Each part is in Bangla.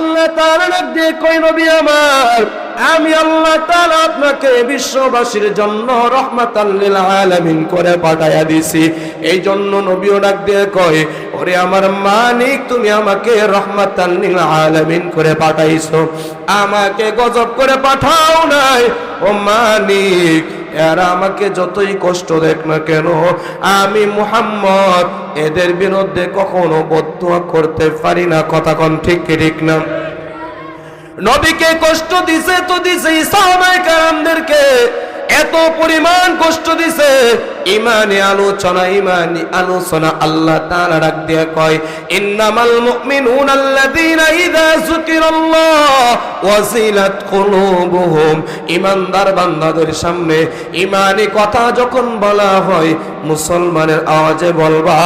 আল্লাহ নবী আমার? আমি আল্লাহ আপনাকে বিশ্ববাসীর জন্য রহমাতাল আলামিন করে পাঠায়া দিছি। এই জন্য নবীও ডাক দিয়ে কয়, ওরে আমার মালিক, তুমি আমাকে রহমাতাল আলামিন করে পাঠাইছো। আমাকে গজব করে পাঠাও নাই। ও মালিক এরা আমাকে যতই কষ্ট দেখ না কেন, আমি মুহাম্মদ, এদের বিরুদ্ধে কখনো বদ্ধ করতে পারি না। কথা কন ঠিক ঠিক না? নবীকে কষ্ট দিছে তো দিছে সাহাবায়ে কারামদেরকে। এত পরিমাণ কষ্ট দিছে। ইমানি আলোচনা ইমানি আলোচনা আল্লাহ তাআলা ডাক দিয়ে কয়, ইন্নামাল মুমিনুনা আল্লাযীনা ইযা যুকিরাল্লাহ ওয়াজিলাত কুলুবুহুম। ইমানদার বান্দাদের সামনে ইমানি কথা যখন বলা হয়, মুসলমানের আওয়াজে বলবা,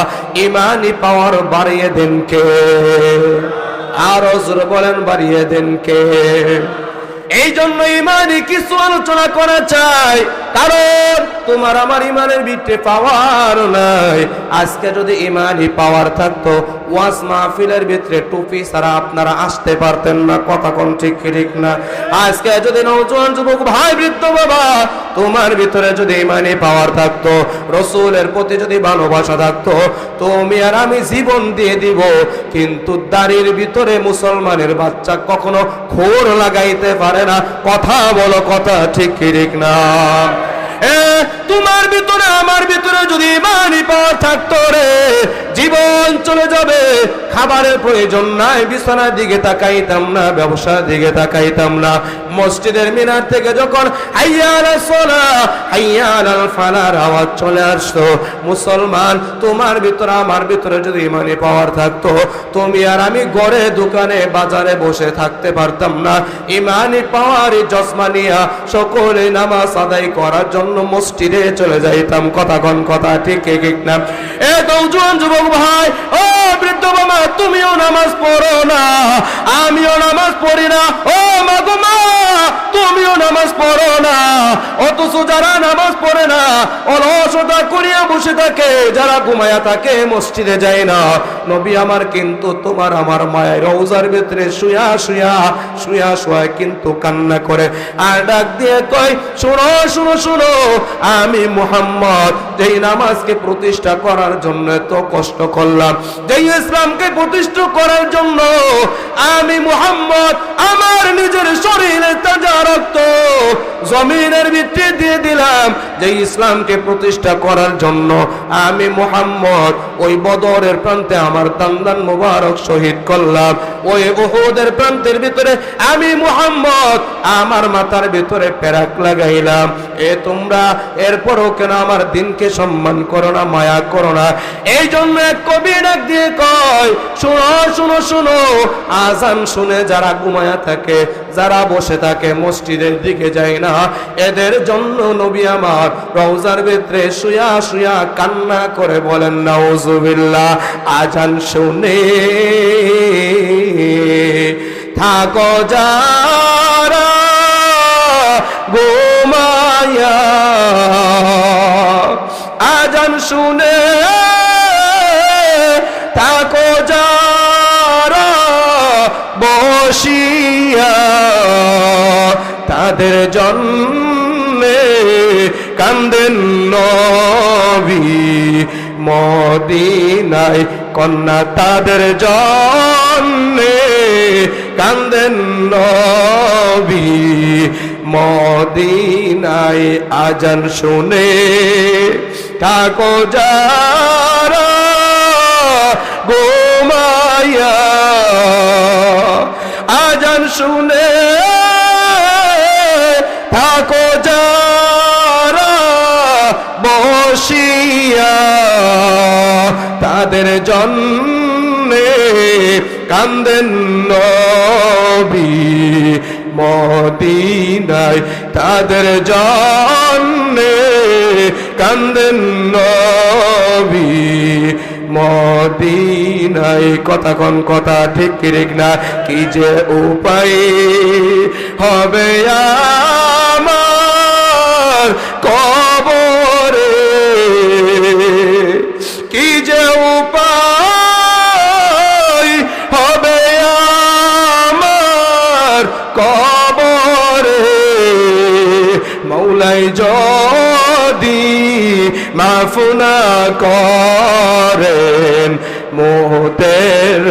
ইমানি পাওয়ার বাড়িয়ে দেন কে? আর জোরে বলেন, বাড়িয়ে দেন কে? এই জন্য ইমানই কিছু আলোচনা করা চাই। কারণ তোমার আমার ইমানের ভিতরে পাওয়ার নাই। আজকে যদি ইমানই পাওয়ার থাকতো, ওয়াজ মাহফিলের ভিতরে টুপি ছাড়া আপনারা আসতে পারতেন না, কথা কোন ঠিক ঠিক না। আজকে যদি নৌজওয়ান যুবক ভাই, বৃদ্ধ বাবা, তোমার ভিতরে যদি ইমানি পাওয়ার থাকতো, রসুলের প্রতি যদি ভালোবাসা থাকতো, তুমি আর আমি জীবন দিয়ে দিব। কিন্তু দাড়ির ভিতরে মুসলমানের বাচ্চা কখনো খোর লাগাইতে পারে না। কথা বলো, কথা ঠিক ঠিক না। তোমার ভিতরে আমার ভিতরে যদি মানি পাওয়ার থাকতো রে জীবন চলে যাবে। খাবারের প্রয়োজন নাই, বিছানার দিকে তাকাইতাম না, ব্যবসার দিকে তাকাইতাম না। মসজিদের মিনার থেকে যখন হাইয়াল সোলা হাইয়াল ফালার আওয়াজ চলে আসতো, মুসলমান, তোমার ভিতরে, আমার ভিতরে যদি ইমানি পাওয়ার থাকতো, তুমি আর আমি গড়ে, দোকানে, বাজারে বসে থাকতে পারতাম না। ইমানি পাওয়ার জসমানিয়া সকলে নামাজ আদায় করার জন্য মসজিদে চলে যাইতাম। কথা কন, কথা ঠিক ঠিক না। এ দৌজন যুবক ভাই, ও বৃদ্ধ বাবা, তুমিও নামাজ পড়ো না, আমিও নামাজ পড়ি না, ও মাগো মা, তুমিও নামাজ পড়ো না। অথচ যারা নামাজ পড়ে না, অলসতা করিয়া বসে থাকে, যারা ঘুমায়া থাকে, মসজিদে যায় না। নবী আমার কিন্তু তোমার আমার মায়ের রৌজার ভিতরে শুয়া শুয়া শুয়া শুয়া কিন্তু কান্না করে। আর ডাক দিয়ে কয়, শুনো শুনো শুনো, আমি মুহাম্মদ, যেই নামাজকে প্রতিষ্ঠা করার জন্য এত কষ্ট করলাম যেই ইসলামকে প্রতিষ্ঠা করার জন্য আমি মুহাম্মদ, আমার নিজের শরীরে তাজা রক্ত জমিনের ভিত্তি দিয়ে দিলাম যে ইসলামকে প্রতিষ্ঠা করার জন্য আমি মুহাম্মদ ওই বদরের প্রান্তে আমার দান্দান মুবারক শহীদ করলাম। ওই ওহুদের প্রান্তের ভিতরে আমি মুহাম্মদ আমার মাথার ভিতরে পেরাক লাগাইলাম। এ তোমরা এরপরও কেন আমার দিনকে সম্মান করো না, মায়া করো না? এই জন্য কবি ডাক দিয়ে কয়, শুনো শুনো শুনো আজান শুনে যারা ঘুমায়া থাকে যারা বসে থাকে মসজিদের দিকে যায় না, এদের জন্য নবী আমার রওজার ভিতরে শুয়া শুয়া কান্না করে বলেন না নাউজুবিল্লাহ, আজান শুনে থাকো গোমায়া আজান শুনে তাদের জন্মে কান্দেন নবী মদিনায়। কন্যা তাদের জন্মে কান্দেন নবী মদিনায়। আজান শুনে থাকো যারা গোমায়া আজান শুনে বসিয়া তাদের জন্মে কান্দেন নবী মদিনায়। তাদের জন্মে কান্দেন নবী মদিনায়। কথা কোন, কথা ঠিক ঠিক না কি যে উপায় হবে আমার? করেন। মোহতের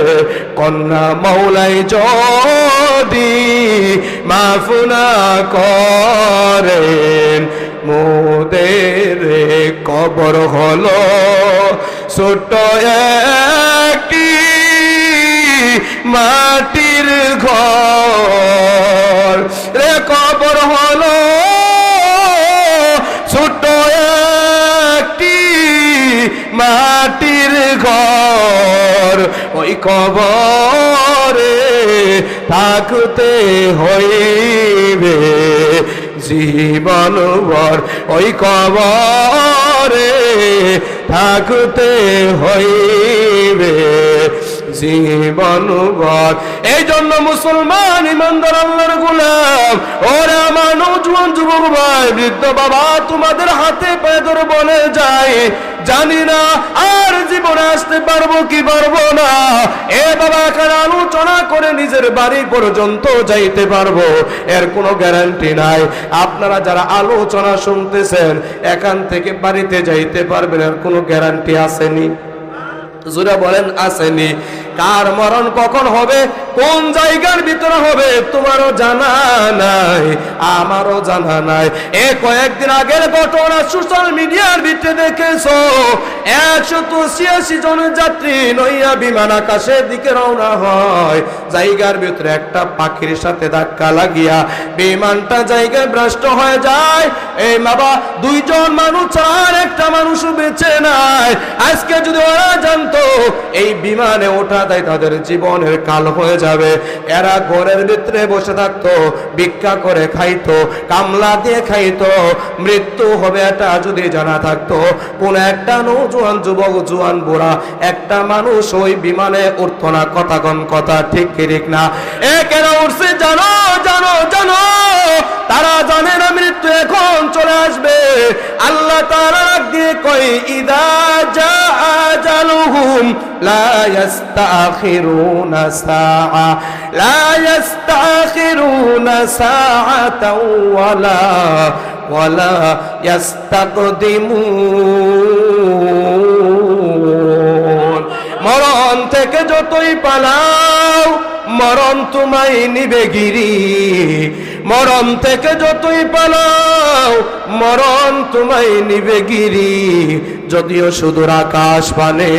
কন্যা মৌলাই যদি মাফুনা করেন। মোদের কবর হলো ছোট একটি মাটির ঘর। রে ঘর ওই কবরে থাকতে হইবে জীবন বর ওই কবরে থাকতে হইবে জীবন ভর এই জন্য মুসলমান ইমানদার আল্লাহর গোলাম। ওরা আমার নৌজওয়ান যুবক ভাই, বৃদ্ধ বাবা, তোমাদের হাতে পায়ে ধরে বলে যায় জানি না আর জীবনে আসতে পারব কি পারব না। এ বাবা, এখানে আলোচনা করে নিজের বাড়ি পর্যন্ত যাইতে পারব। এর কোনো গ্যারান্টি নাই। আপনারা যারা আলোচনা শুনতেছেন, এখান থেকে বাড়িতে যাইতে পারবেন, এর কোনো গ্যারান্টি আসেনি। জুড়ে বলেন, আসেনি। কার মরণ কখন হবে? কোন জায়গার ভিতরে হবে? তোমারও জানা নাই, আমারও জানা নাই। এ কয়েকদিন আগের ঘটনা সোশ্যাল মিডিয়ার ভিতরে দেখেছ। একশো ছিয়াশি জন যাত্রী নইয়া বিমান আকাশের দিকে রওনা হয়। জায়গার ভিতরে একটা পাখির সাথে ধাক্কা লাগিয়া বিমানটা জায়গায় ভ্রষ্ট হয়ে যায়। এই বাবা, দুইজন মানুষ আর একটা মানুষ বেঁচে নাই। আজকে যদি ওরা জানতো, এই বিমানে ওঠা দেয় তাদের জীবনের কাল হয়ে যাবে। এরা ঘরের ভিতরে বসে থাকতো, ভিক্ষা করে খাইতো, কামলা দিয়ে খাইতো। মৃত্যু হবে এটা যদি জানা থাকতো। কোন একটা নৌজোয়ান যুবক, জুয়ান, বুড়া, একটা মানুষ ওই বিমানে উঠতো না। কথা কন কথা, ঠিক ঠিক না। এ কেন উঠছে, জানো জানো জানো। তারা জানে না মৃত্যু এখন চলে আসবে। আল্লাহ তারা দিয়ে কই ইদা আজালুহুম লা ইয়াস্তাখিরুনা সাআ লা ইয়াস্তাখিরুনা সাআতাও ওয়ালা ওয়ালা ইয়াস্তাকদিমুন মরণ থেকে যতই পালাও, মরণ তোমায় নিবে গিরি। মরণ থেকে যতই পালাও, মরণ তোমায় নিবে গিরি। যদিও সুদূর আকাশ পানে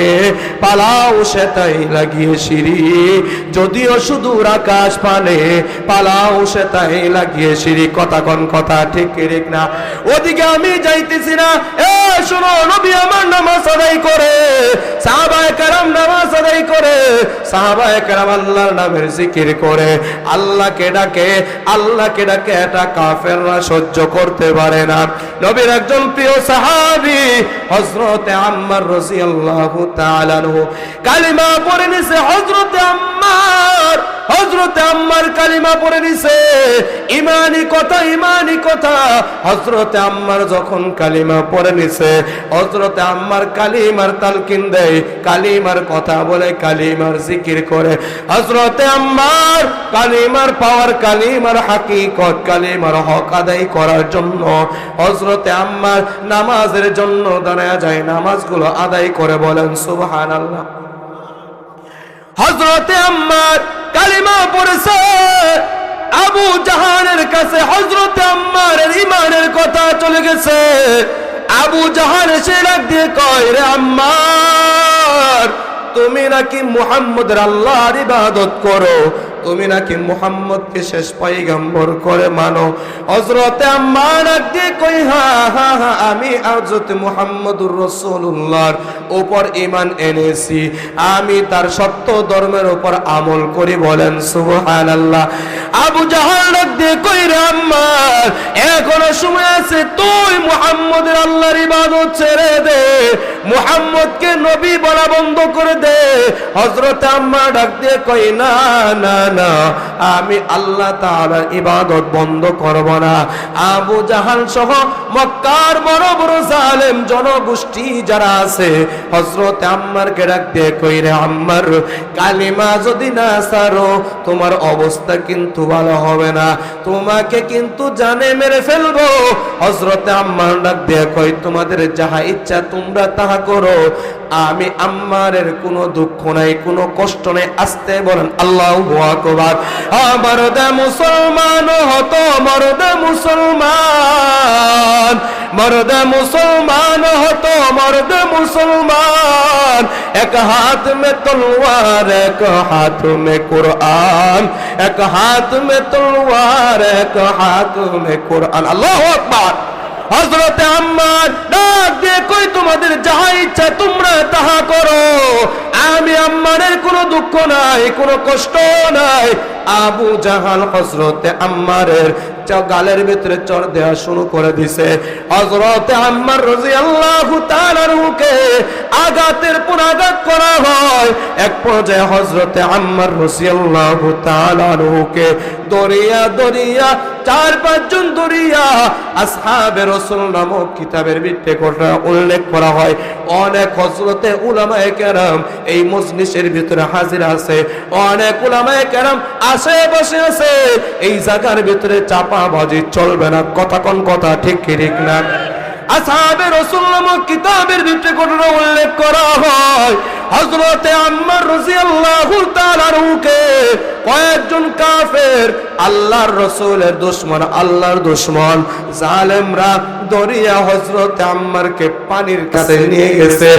পালাও সে তাই লাগিয়ে সিঁড়ি। যদিও সুদূর আকাশ পানে পালাও সে তাই লাগিয়ে সিঁড়ি। কথা কন কথা ঠিক ঠিক না। ওদিকে আমি যাইতেছি না। এ, শোনো, নবী আমার নামাজ আদায় করে, সাহাবায়ে কারাম নামাজ আদায় করে, সাহাবায়ে কারাম আল্লাহর নামের জিকির করে। আল্লাহকে ডাকে আল্লাহকে ডাকে এটা কাফেররা সহ্য করতে পারে না। নবীর একজন প্রিয় সাহাবী হযরতে আম্মার তাআলা আনহু কালিমা পড়ে নিছে হযরতে আম্মার হযরতে আম্মার কালিমা পড়ে নিছে। ইমানি কথা ইমানি কথা। হযরতে আম্মার যখন কালিমা পড়ে নিছে, হযরতে আম্মার কালিমার তালকিন দেয়, কালিমার কথা বলে, কালিমার জিকির করে। হযরতে আম্মার কালিমার পাওয়ার, কালিমার হাকিকত, কালিমার হক আদায় করার জন্য হযরতে আম্মার নামাজের জন্য দাঁড়ায় যায়, নামাজগুলো আদায় করে বলেন, সুবহানাল্লাহ। হজরতে আম্মার কালিমা পড়েছে। আবু জাহানের কাছে হজরতে আম্মারের ইমানের কথা চলে গেছে। আবু জাহান এসে ডাক দিয়ে কয়, রে আম্মার, তুমি নাকি মুহাম্মদের আল্লাহর ইবাদত করো? তুমি নাকি মুহাম্মদকে শেষ পয়গম্বর করে মানো? হজরতে হা হা আমি হজরত মুহাম্মদুর রাসূলুল্লাহর উপর ঈমান এনেছি। আমি তার সত্য ধর্মের উপর আমল করি বলেন, সুবহানাল্লাহ। আবু জাহাল কই রে আম্মার, এখনও সময় আছে, তুই মুহাম্মদের আল্লাহর ইবাদত ছেড়ে দে। মুহাম্মদকে নবী বলা বন্ধ করে দে। হযরত আম্মা ডাক দিয়ে কই না না না, আমি আল্লাহ তাআলার ইবাদত বন্ধ করব না। আবু জাহাল সহ মক্কার বড় বড় জালেম জনগোষ্ঠী যারা আছে, হযরত আম্মারকে ডাক দিয়ে কই রে আম্মার, কালিমা যদি না সারো, তোমার অবস্থা কিন্তু ভালো হবে না। তোমাকে কিন্তু জানে মেরে ফেলব। হযরত আম্মার ডাক দিয়ে তোমাদের যাহা ইচ্ছা তোমরা তাহা করো। আমি আম্মারের কোনো দুঃখ নাই, কোনো কষ্ট নেই। আসতে বলেন, আল্লাহ আকবার। আমার দে মুসলমান হতো মরদ মুসলমান। মরদ মুসলমান হতো মরদ মুসলমান। এক হাত মে তলওয়ার, এক হাত মে কোরআন। এক হাত মে তলওয়ার, এক হাত মে কোরআন। আল্লাহু আকবার। হজরতে আম্মার ডাক দিয়ে কই তোমাদের যাহা ইচ্ছা তোমরা তাহা করো। আমি আম্মারের কোনো দুঃখ নাই, কোনো কষ্ট নাই। আবু জাহাল হজরতে আম্মারের গালের ভিতরে চর দেওয়া শুরু করে দিছে। হজরতে আম্মার রাজি আল্লাহ তাআলাকে আঘাতের পর আঘাত করা হয়। এক পর্যায়ে হজরতে আম্মার রাজি আল্লাহ তাআলাকে দরিয়া দরিয়া চার পাঁচজন দরিয়া আসহাবে রসুল নামক কিতাবের ভিত্তি ঘটনা উল্লেখ করা হয়। অনেক হজরতে উলামায়ে কেরাম এই মজলিসের ভিতরে হাজির আছে। অনেক উলামায় কেরাম বসে আছে। এই জায়গার ভিতরে চাপা বাজি চলবে না। কথা কোন কথা? ঠিক ঠিক না? আসহাবে রসুল নামক কিতাবের ভিতরে ঘটনা উল্লেখ করা হয়। হজরতে আম্মার রাদিয়াল্লাহু তাআলাকে কয়েকজন কাফের আল্লাহর রসুলের দুশ্মন, আল্লাহর দুশ্মন জালেমরা দরিয়া হজরতে আম্মারকে পানির কাছে নিয়ে গেছে,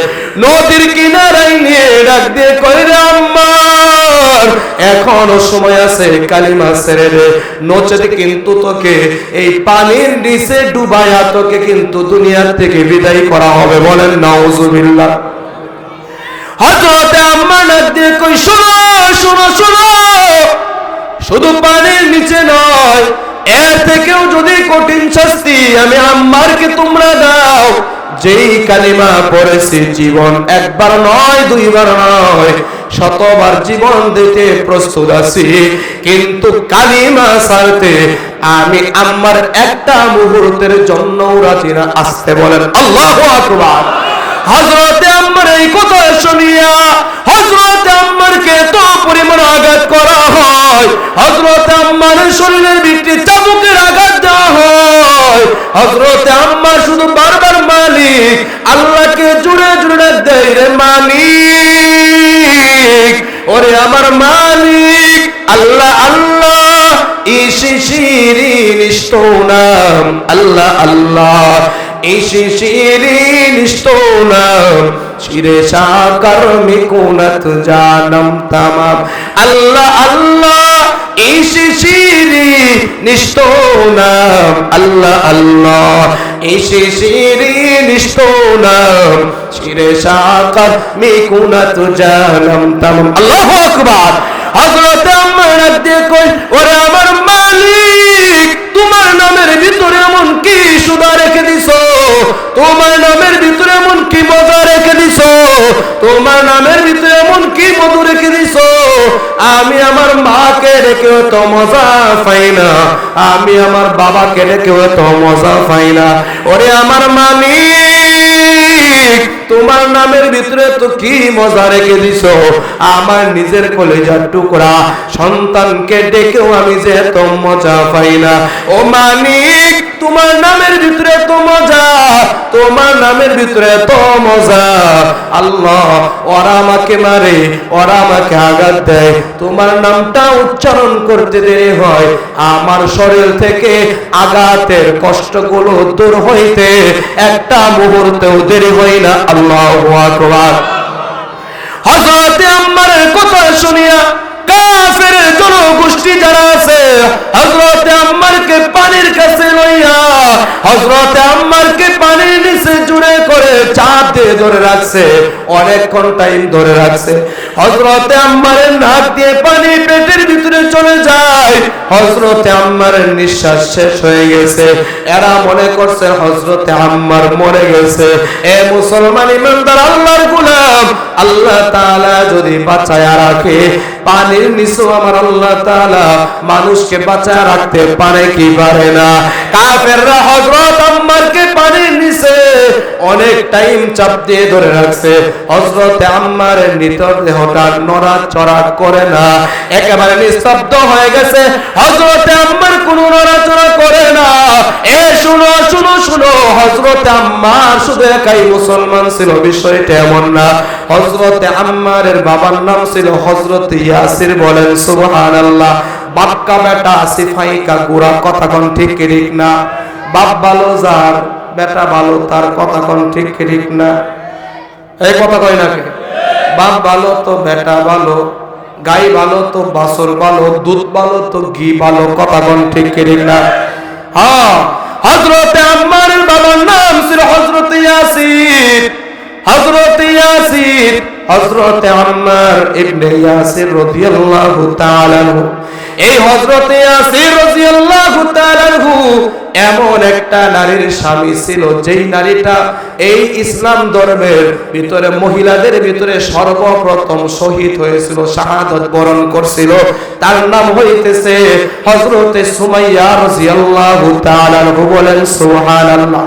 নদীর কিনারায় নিয়ে ডাক দিয়ে কইরে আম্মার, এখনও সময় আছে, কালিমা ছেড়ে দে, নচেত কিন্তু তোকে এই পানির নিচে ডুবায়া তোকে কিন্তু দুনিয়ার থেকে বিদায় করা হবে, বলেন নাউজুবিল্লাহ। হজরতে আম্মা দিয়ে কই শোনো শোনো শোনো। শুধু পানির নিচে নয়, এর থেকেও যদি কঠিন শাস্তি আমি আম্মারকে তোমরা দাও। যেই কালিমা পড়েছি, জীবন একবার নয়, দুইবার নয়, শতবার জীবন দিতে প্রস্তুত আছি। কিন্তু কালিমা সারতে আমি আম্মার একটা মুহূর্তের জন্য রাজি না। আসতে বলেন, আল্লাহু আকবার। হজরতে আম্মার এই কথা শুনিয়া হজরতে আম্মারকে তো পরিমাণ আঘাত করা হয়। হজরতে আম্মার শরীরের ভিত্তি চাবুকের আঘাত দেওয়া হয়। হজরতে আম্মার শুধু বারবার মালিক, আল্লাহকে জুড়ে জুড়ে দেয়, রে মালিক, ওরে আমার মালিক, আল্লাহ আল্লাহ, ইসি শিরিন নাম, আল্লাহ আল্লাহ। ইসি নাম শিরে সাকার মিকুনত জানম তামাম আল্লাহ আল্লাহ ইসি শিরি নাম আল্লাহ আল্লাহ ইসি শিরি নাম শিরে সাকার মিকুনত জানম তামাম আল্লাহু আকবার হযরত আমার কই ওরে আমার মালিক তোমার নামের ভিতরে এমন কি তোমার নামের ভিতরে এমন কি মজা রেখে দিছো? তোমার নামের ভিতরে এমন কি মধু রেখে দিছো? আমি আমার মাকে রেখেও তো মজা পাই না। আমি আমার বাবাকে রেখেও তো মজা পাই না। ওরে আমার মামি তোমার নামের ভিতরে তো কি মজা রেখে দিছো? আমার নিজের কলেজার টুকরা সন্তানকে ডেকেও আমি যে এত মজা পাই না। ও মানিক তোমার নামের ভিতরে তো মজা, তোমার নামের ভিতরে তো মজা। আল্লাহ, ওরা আমাকে মারে, ওরা আমাকে আঘাত দেয়। তোমার নামটা উচ্চারণ করতে দেরি হয়। আমার শরীর থেকে আঘাতের কষ্টগুলো দূর হইতে একটা মুহূর্তেও দেরি হয় না। আল্লাহ হজরতে আম্মারের কথা শুনিয়া কাফের জনগোষ্ঠী যারা আছে হজরতে আম্মারকে পানির কাছে লইয়া হজরতে আম্মারকে পানির নিচে জুড়ে করে চাপ দিয়ে ধরে রাখছে অনেকক্ষণ টাইম ধরে রাখছে। হজরতে আম্মারের নাক দিয়ে পানি পেটের ভিতরে চলে যায় হজরতে আম্মারের নিঃশ্বাস শেষ হয়ে গেছে। এরা মনে করছে হজরতে আম্মার মরে গেছে। এ মুসলমান ইমানদার, আল্লাহর গুলাম, আল্লাহ তাআলা যদি বাঁচায়া রাখে পানির নিচেও আমার আল্লাহ মানুষকে বাঁচা রাখতে পারে কি পারে না। কাফেররা হযরত আম্মারকে পানির নিচে অনেক টাইম চাপ দিয়ে ধরে রাখছে। আম্মারের করে না। একেবারে নিস্তব্ধ হয়ে গেছে। আম্মার কোনো নড়াচড়া করে না। এ শুনো শুনো শুনো আম্মার শুধু একাই মুসলমান ছিল, বিষয়টা এমন না। আম্মারের বাবার নাম ছিল হযরত ইয়াসির বলেন, সুবহানাল্লাহ বাক্কা বেটা সিফাইকা গুড়া কথা কোন ঠিক ঠিক না। বাপ ভালো যার, বেটা ভালো তার কথা কোন ঠিক ঠিক না। এই কথা কয় না কে? বাপ ভালো তো বেটা ভালো গাই ভালো তো বাসর ভালো দুধ ভালো তো ঘি ভালো কথা কোন ঠিক ঠিক না। হ্যাঁ হযরতে আম্মারের বাবার নাম ছিল হযরত ইয়াসির। হযরত ইয়াসির। ইবনে ইয়াসির রাদিয়াল্লাহু এই ইয়াসির রাদিয়াল্লাহু এমন একটা নারীর স্বামী ছিল, যেই নারীটা এই ইসলাম ধর্মের ভিতরে, মহিলাদের ভিতরে সর্বপ্রথম শহীদ হয়েছিল, শাহাদত বরণ করছিল। তার নাম হইতেছে হযরতে সুমাইয়া রাদিয়াল্লাহু তাআলা বলেন, সুবহানাল্লাহ।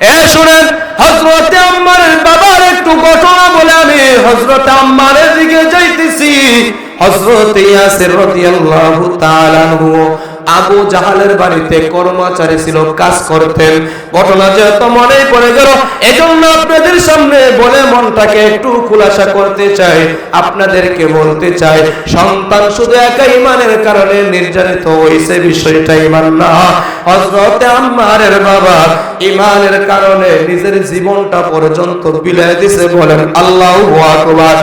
এ শুনেন হজরতে আম্মারের বাবার একটু ঘটনা বলে আমি হজরত আম্মারের দিকে যাইতেছি। হজরত ইয়াসির রাদিয়াল্লাহু তাআলা আনহু আবু জাহালের বাড়িতে কর্মচারী ছিল, কাজ করতেন। ঘটনা যেহেতু মনে পড়ে গেল। এজন্য আপনাদের সামনে বলে মনটাকে একটু খুলাসা করতে চাই, আপনাদেরকে বলতে চাই, সন্তান শুধু একা ইমানের কারণে নির্যাতিত হয়েছে বিষয়টা ইমান না। হযরত আম্মারের বাবা ইমানের কারণে নিজের জীবনটা পর্যন্ত বিলাই দিছে বলেন, আল্লাহু আকবার।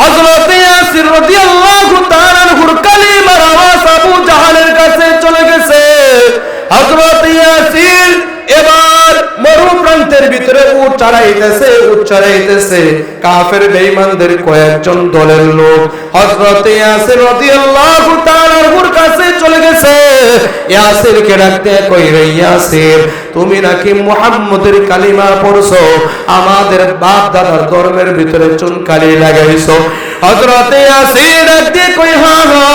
হযরত ইয়াসির রাদিয়াল্লাহু তাআলা আনহুর কালিমার আওয়াজ আবু জাহালের কাছে চলে গেছে। হযরত ইয়াসির এবার মরু ভিতরে উট চড়াইতেছে কাফের কয়েকজন দলের লোক ইয়াসির রাদিয়াল্লাহু তাআলা আনহুর কাছে চলে গেছে। ডাকতে কই রে ইয়াসির, তুমি নাকি মুহাম্মদের কালিমা পড়ছো? আমাদের বাপ দাদার ধর্মের ভিতরে চুনকালি লাগাইছো। হযরত আসির ডাকতে কই হ্যাঁ হা,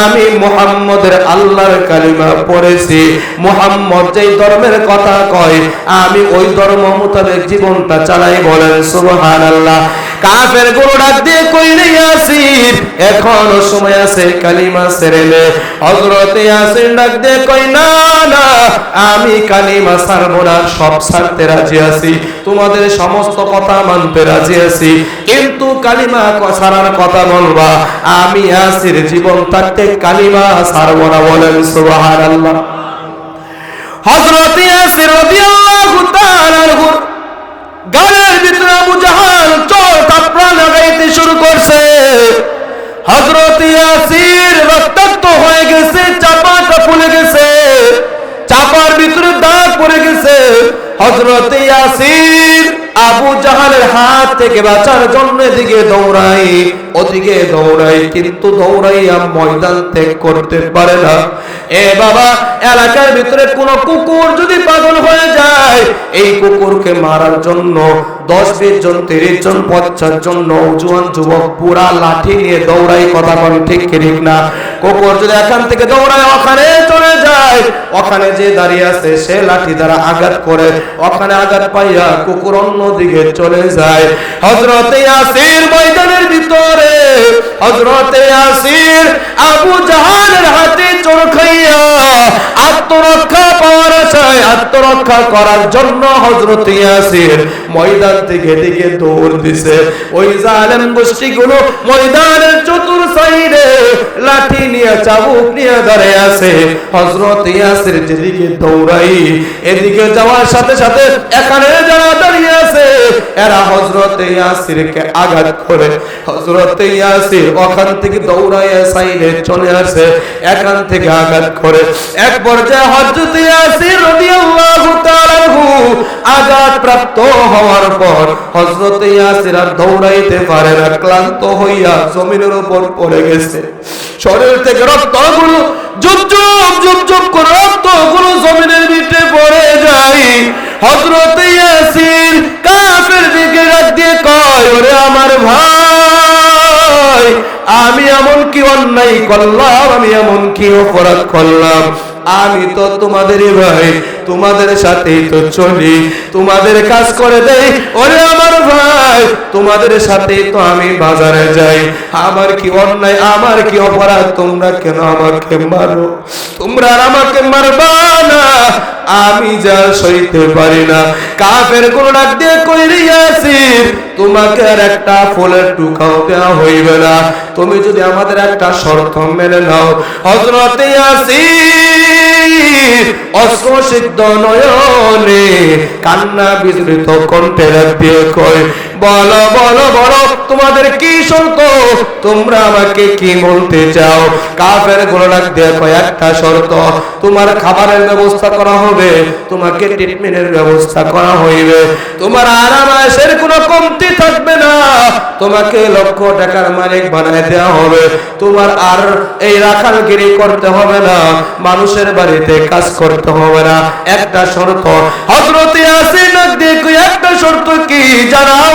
আমি মুহাম্মদের আল্লাহর কালিমা পড়েছি। মুহাম্মদ যেই ধর্মের কথা কয়, আমি ওই ধর্ম মোতাবেক জীবনটা চালাই বলেন, সুবহানাল্লাহ। কাফের গরু ডাক দিয়ে কই রে ইয়াসির এখনও সময় আছে কালিমা নে হযরত ইয়াসির ডাক দিয়ে কই না না, আমি কালিমা ছাড়বো না, সব ছাড়তে রাজি আছি। তোমাদের সমস্ত কথা মানতে রাজি আছি। কিন্তু কালিমা ছাড়ার কথা বলবা, আমি ইয়াসির জীবন থাকতে কালিমা ছাড়বো না বলেন, সুবহানাল্লাহ। হযরত ইয়াসির রাদিয়াল্লাহু তাআলা গালের ভিতরে আবু জাহাল চোর থাপড়া লাগাইতে শুরু করছে। হজরত ইয়াসির রক্তাক্ত হয়ে গেছে, চাপাটা ফুলে গেছে, চাপার ভিতরে দাগ পড়ে গেছে। হজরত ইয়াসির আবু জাহালের হাত থেকে বাঁচার জন্য এদিকে দৌড়াই, ওদিকে দৌড়াই, কিন্তু দৌড়াইয়া ময়দান ত্যাগ করতে পারে না। এ বাবা, এলাকার ভিতরে কোন কুকুর যদি পাগল হয়ে যায়, এই কুকুরকে মারার জন্য, দশ, বিশ জন, তিরিশ জন, পঞ্চাশ জন নৌজওয়ান যুবক পুরা লাঠি নিয়ে দৌড়াই কথা বল ঠিক ঠিক না। কুকুর যদি এখান থেকে দৌড়ায়, ওখানে চলে যায়। ওখানে যে দাঁড়িয়ে আছে, সে লাঠি দ্বারা আঘাত করে। ওখানে আঘাত পাইয়া কুকুর অন্যদিকে চলে যায়। হজরতে আসির ময়দানের ভিতরে হজরতে আসির আবু জাহানের হাতে চোর খাইয়া আত্মরক্ষা পাওয়ার আশায় আত্মরক্ষা করার জন্য হজরত ইয়াসির ময়দান থেকে দিকে দৌড় দিছে। ওই জালেম গোষ্ঠীগুলো ময়দানের চতুর সাইডে লাঠি নিয়ে, চাবুক নিয়ে দাঁড়িয়ে আছে। হজরত ইয়াসির যেদিকে দৌড়াই, এদিকে যাওয়ার সাথে সাথে এখানে যারা দাঁড়িয়ে আছে এরা হজরত ইয়াসিরকে আঘাত করে। হজরত ইয়াসির ওখান থেকে দৌড়াইয়া সাইডে চলে আসে, এখান থেকে আঘাত করে। এক পর্যায়ে হযরত ইয়াসির রাদিয়াল্লাহু তাআলা আঘাত প্রাপ্ত হওয়ার পর হযরত ইয়াসির আর দৌড়াইতে পারে না, ক্লান্ত হইয়া জমিনের উপর পড়ে গেছে। শরীর থেকে রক্তগুলো জুপ জুপ জুপ জুপ করে রক্তগুলো জমিনের ভিতরে পড়ে যায়। হযরত ইয়াসির কাফের দিকে রাত দিয়ে কয় ওরে আমার ভাই আমি এমন কি অন্যায় করলাম, আমি এমন কি অপরাধ করলাম। আমি তো তোমাদের ভাই, তোমাদের সাথেই তো চলি। তোমাদের কাজ করে দেই, ওরে আমার ভাই, তোমাদের সাথেই তো আমি বাজারে যাই। আমার কি অন্যায়, আমার কি অপরাধ, তোমরা কেন আমাকে মারো? তোমরা আমাকে মারবা না। আমি যা সইতে পারি না। কাফের কোন ডাক দিয়ে কইরে আসির। তোমাকে আর একটা ফুলের টুকাও দেওয়া হইবে না। তুমি যদি আমাদের একটা শর্ত মেনে নাও হজরতে আসি অস্ত্র সিদ্ধ নয়নে কান্না বিস্তৃত কণ্ঠে বিয়ে কয় বলো বলো বলো, তোমাদের কি শর্ত তোমরা আমাকে কি বলতে চাও? কাফের গোলা ডাক দিয়ে কয় একটা শর্ত। তোমার খাবারের ব্যবস্থা করা হবে, তোমাকে ট্রিটমেন্টের ব্যবস্থা করা হইবে। তোমার আরাম কোনো কমতি থাকবে না। তোমাকে লক্ষ টাকার মালিক বানায় দেওয়া হবে। তোমার আর এই রাখালগিরি করতে হবে না। মানুষের বাড়িতে কাজ করতে হবে না। একটা শর্ত। হজরতে আসি না দেখো একটা শর্ত কি? জানাও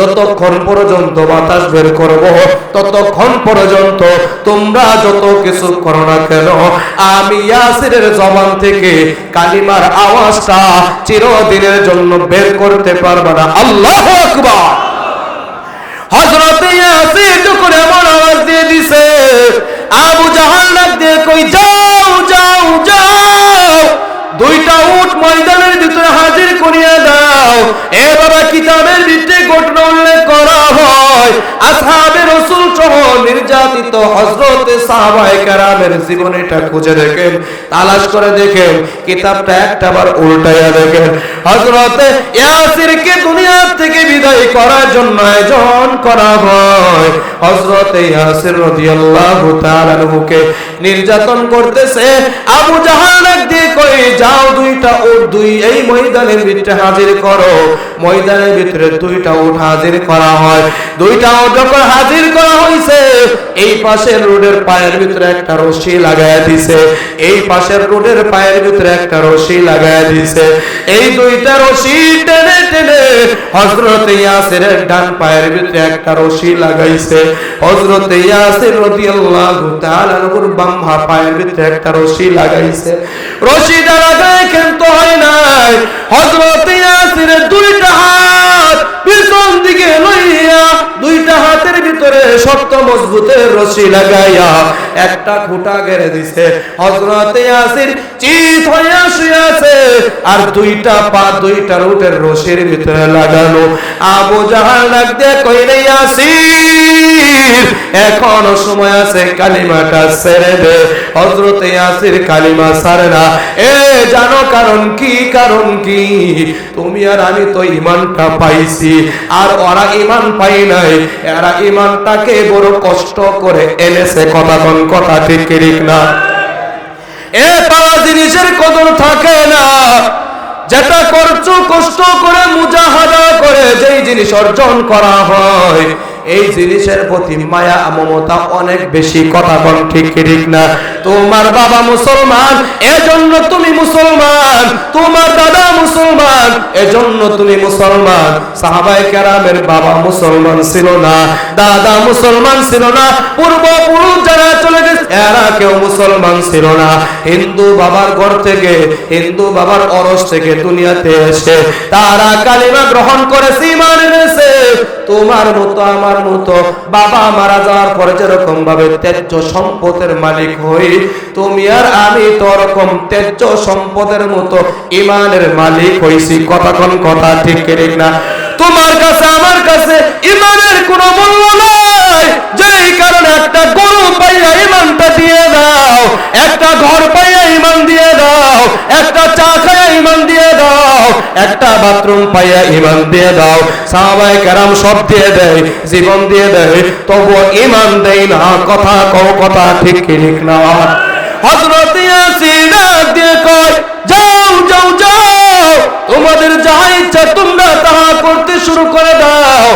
যতক্ষণ পর্যন্ত বাতাস বের করব, ততক্ষণ পর্যন্ত তোমরা যত কিছু করো না কেন, আমি ইয়াসিরের জবান থেকে কালিমার আওয়াজটা চিরদিনের জন্য বের করতে পারবে না। আল্লাহ আকবার! হযরত ইয়াসির যখন এমন আওয়াজ দিয়ে দিছে, আবু জাহাল ডাক দিয়ে কই, যাও যাও যাও। দুইটা উট ময়দানের ভিতরে হাজির করিয়া দাও। এ বাবা, কিতাবের ভিতরে ঘটনা উল্লেখ করা হয়। আসহাবে রসুল সহ নির্যাতিত হযরতে সাহাবায়ে কেরামের জীবনীটা খুঁজে দেখেন, তালাশ করে দেখেন, কিতাবটা একটাবার উল্টাইয়া দেখেন। হযরতে ইয়াসিরকে দুনিয়া থেকে বিদায় করার জন্য আয়োজন করা হয়। হযরতে ইয়াসির রাদিয়াল্লাহু তাআলা আনহুকে নির্যাতন করতেছে। আবু ডাক দিয়ে কই যাও দুইটা উট দুই, এই ময়দানের ভিতরে হাজির করো। ময়দানের ভিতরে দুইটা উট হাজির করা হয়। দুইটা উট যখন হাজির করা হইছে এই পাশের রোডের পায়ের ভিতরে একটা রশি লাগায় দিছে। এই পাশের রোডের পায়ের ভিতরে একটা রশি লাগায় দিছে। এই দুইটা রশি টেনে টেনে হযরত ইয়াসিরের ডান পায়ের ভিতরে একটা রশি লাগাইছে। হযরত ইয়াসির রাদিয়াল্লাহু তাআলা নবুর বাম পায়ের ভিতরে একটা রশি লাগাইছে। রশিটা লাগায় কিন্তু হয় নাই। হযরত ইয়াসিরের দুইটা হাত পিছন দিকে লইয়া দুইটা হাতের ভিতরে শক্ত মজবুতের রশি লাগাইয়া একটা খুঁটা গেড়ে দিছে। হযরত ইয়াসির চিত হইয়া শুয়েছে আর দুইটা পা দুইটা রুটের রশির ভিতরে লাগানো আবু ডাক দিয়ে কইলে ইয়াসির এখনও সময় আছে, কালিমাটা ছেড়ে দে। হযরত ইয়াসির কালিমা না। এ, জানো কারণ কি কারণ কি? তুমি আর আমি তো ইমানটা পাইছি। আর ওরা ইমান পাই নাই। এরা ইমানটাকে বড় কষ্ট করে এনেছে, কথা ঠিক ঠিক না? এ জিনিসের কদর থাকে না। যেটা করছ, কষ্ট করে মুজাহাদা করে যেই জিনিস অর্জন করা হয় এই জিনিসের প্রতি মায়া মমতা অনেক বেশি, কথা বল ঠিক ঠিক না? তোমার বাবা মুসলমান, এজন্য তুমি মুসলমান। তোমার দাদা মুসলমান, এজন্য তুমি মুসলমান। সাহাবায়ে কেরামের বাবা মুসলমান ছিল না, দাদা মুসলমান ছিল না, পূর্বপুরুষ যারা চলে গেছে, এরা কেউ মুসলমান ছিল না। হিন্দু বাবার ঘর থেকে, হিন্দু বাবার অরস থেকে দুনিয়াতে এসে তারা কালিমা গ্রহণ করেছে ইমান এনেছে। তোমার মতো, আমার মতো, বাবা মারা যাওয়ার পরে যেরকম ভাবে তেজ্য সম্পদের মালিক হই, তুমি আর আমি তো ওরকম তেজ্য সম্পদের মতো ইমানের মালিক হইছি। কথা কোন কথা ঠিক না তোমার কাছে, আমার কাছে ইমানের কোনো মূল্য নাই। যেই কারণে একটা গরু পাইয়া ইমানটা দিয়ে দাও, একটা ঘর পাইয়া ইমান দিয়ে দাও, একটা চা খায়া ইমান দিয়ে দাও, একটা বাথরুম পাইয়া ইমান দিয়ে দাও। সাহাবায়ে কেরাম সব দিয়ে দেয়, জীবন দিয়ে দেয়, তবুও ইমান দেয় না, কথা কও কথা ঠিক ঠিক না। হযরত ইয়াসিন দিয়ে কয়, যাও যাও যাও, তোমাদের যাহা ইচ্ছা তোমরা তাহা করতে শুরু করে দাও।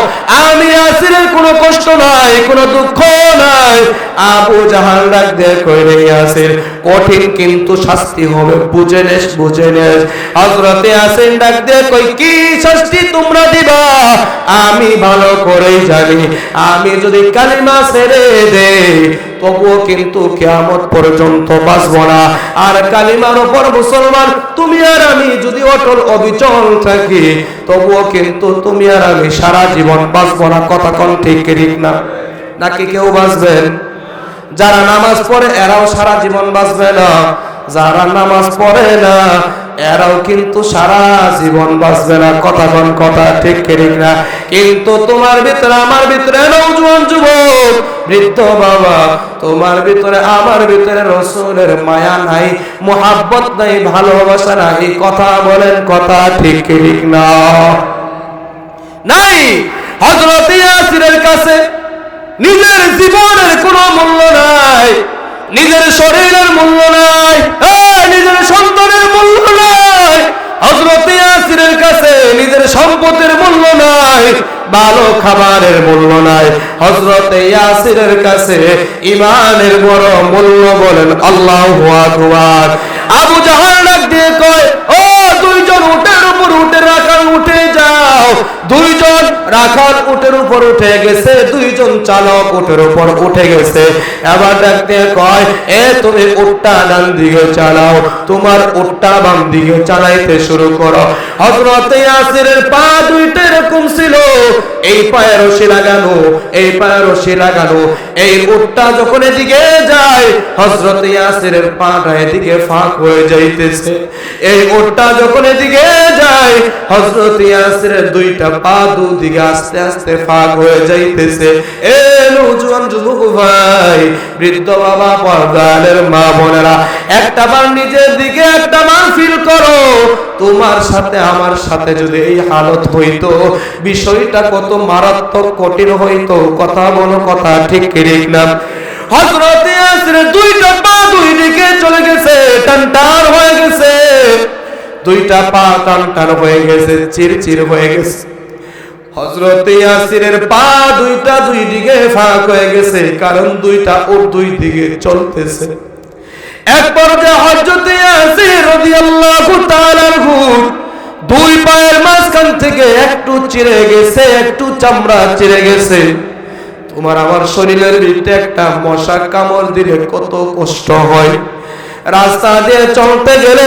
আমি আসিরের কোনো কষ্ট নাই, কোনো দুঃখ নাই। আবু জাহাল ডাক দিয়ে কই রে আসির কঠিন কিন্তু শাস্তি হবে, বুঝে নেস বুঝে নেস। হযরতে আসিন ডাক দিয়ে কই, কি শাস্তি তোমরা দিবা? আমি ভালো করেই জানি। আমি যদি কালিমা ছেড়ে দেই, তবুও কিন্তু কিয়ামত পর্যন্ত বাঁচব না। আর কালিমার উপর মুসলমান, তুমি আর আমি যদি অটল অবিচল থাকি তবুও কিন্তু তুমি আর আমি সারা জীবন বাঁচব না। কথা কোন ঠিক ঠিক না? নাকি কেউ বাঁচবেন যারা নামাজ পড়ে এরাও সারা জীবন বাঁচবে না। যারা নামাজ পড়ে না এরাও কিন্তু সারা জীবন বাঁচবে না। কথা কোন কথা ঠিক ঠিক না কিন্তু তোমার ভিতরে, আমার ভিতরে নৌজওয়ান যুবক, বৃদ্ধ বাবা, তোমার ভিতরে, আমার ভিতরে রসুলের মায়া নাই, মোহাব্বত নাই, ভালোবাসা নাই। কথা বলেন, কথা ঠিক ঠিক না নাই! হজরত ইয়াসিরের কাছে নিজের জীবনের কোনো মূল্য নাই। নিজের শরীরের মূল্য নাই। নিজের সন্তানের মূল্য নাই। হজরত ইয়াসিরের কাছে নিজের সম্পদের মূল্য নাই, ভালো খাবারের মূল্য নাই। হজরত ইয়াসিরের কাছে ইমানের বড় মূল্য বলেন আল্লাহ আকবার। আবু জাহাল ডাক দিয়ে কয়, ও, দুইজন উটের উপর উঠে রাখাল উঠে যাও। দুইজন রাখাল উটের উপর উঠে গেছে, দুইজন চালক উটের উপর উঠে গেছে। এবার ডাকতে কয়, এ, তুমি উটটা ডান দিকে চালাও, তোমার উটটা বাম দিকে চালাইতে শুরু করো। হযরত ইয়াসিরের পা দুইটা এরকম ছিল। এই পায়ে রশি লাগানো, এই পায়ে রশি লাগানো, এই উটটা যখন এদিকে যায়, হযরত ইয়াসিরের পাটা এদিকে ফাঁক হয়ে যাইতেছে। এই উটটা যখন এদিকে যায়, হযরত ইয়াসিরের দুইটা পা দুদিকে আস্তে আস্তে ফাঁক হয়ে যাইতেছে। এ যুবক ভাই, বৃদ্ধ বাবা পর্দানের মা বোনেরা, একটা বার নিজের দিকে একটা বার ফিল করো, তোমার সাথে আমার সাথে যদি এই হালত হইতো, বিষয়টা কত মারাত্মক কঠিন হইতো, কথা বলো কথা ঠিক ঠিক না। হযরত ইয়াসিরের দুইটা পা দুই দিকে চলে গেছে, টান টান হয়ে গেছে। দুইটা পা টান টান হয়ে গেছে, চির চির হয়ে গেছে। হজরত ইয়াসিরের পা দুইটা দুই দিকে ফাঁক হয়ে গেছে, কারণ দুইটা ওর দুই দিকে চলতেছে। এক পর্যায়ে হযরত ইয়াসির রাদিয়াল্লাহু তাআলা আনহু দুই পায়ের মাঝখান থেকে একটু চিড়ে গেছে, একটু চামড়া চিড়ে গেছে। তোমার আমার শরীরের ভিতরে একটা মশা কামড় দিলে কত কষ্ট হয়। রাস্তা দিয়ে চলতে গেলে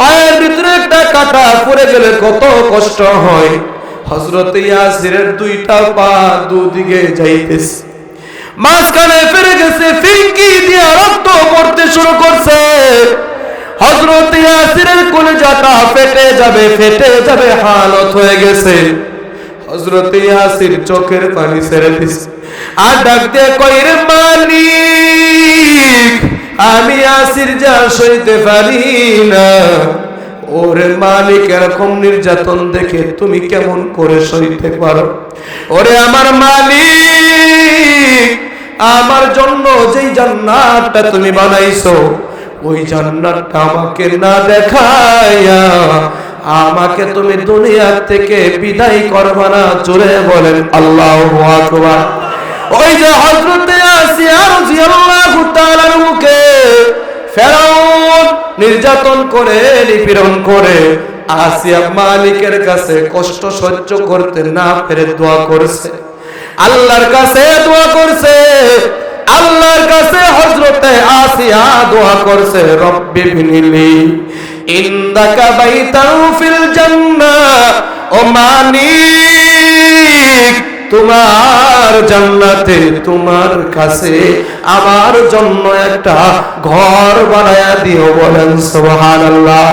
পায়ের ভিতরে একটা কাটা পড়ে গেলে কত কষ্ট হয়। হজরত ইয়াসিরের দুইটা পা দুদিকে যাইতেছে। মাঝখানে ফিরে গেছে ফিঙ্কি দিয়ে রক্ত পড়তে শুরু করছে। হজরত ইয়াসিরের কলিজাটা ফেটে যাবে ফেটে যাবে, হালত হয়ে গেছে। হজরত ইয়াসির চোখের পানি ছেড়ে দিছে। আর ডাক দিয়ে কইরে মালিক, আমি আসির যা সইতে পারি না। ওরে মালিক, এরকম নির্যাতন দেখে তুমি কেমন করে সইতে পারো? ওরে আমার মালিক, আমার জন্য যেই জান্নাতটা তুমি বানাইছো, ওই জান্নাতটা আমাকে না দেখায়া আমাকে তুমি দুনিয়া থেকে বিদায় করবা না? বলেন, আল্লাহু ওই যে হযরতে আসিয়া মুখে নির্যাতন করে, নিপীড়ন করে, আসিয়া মালিকের কাছে কষ্ট সহ্য করতে না পেরে দোয়া করছে। আল্লাহর কাছে দোয়া করছে, আল্লাহর কাছে হযরতে আসিয়া দোয়া করছে, রব্বি বিনিলি ইন্দাকা বাইতাউ ফিল জান্নাহ, ও মানিক তোমার জান্নাতে তোমার কাছে আমার জন্য একটা ঘর বানায়া দিও বলেন সুবহানাল্লাহ।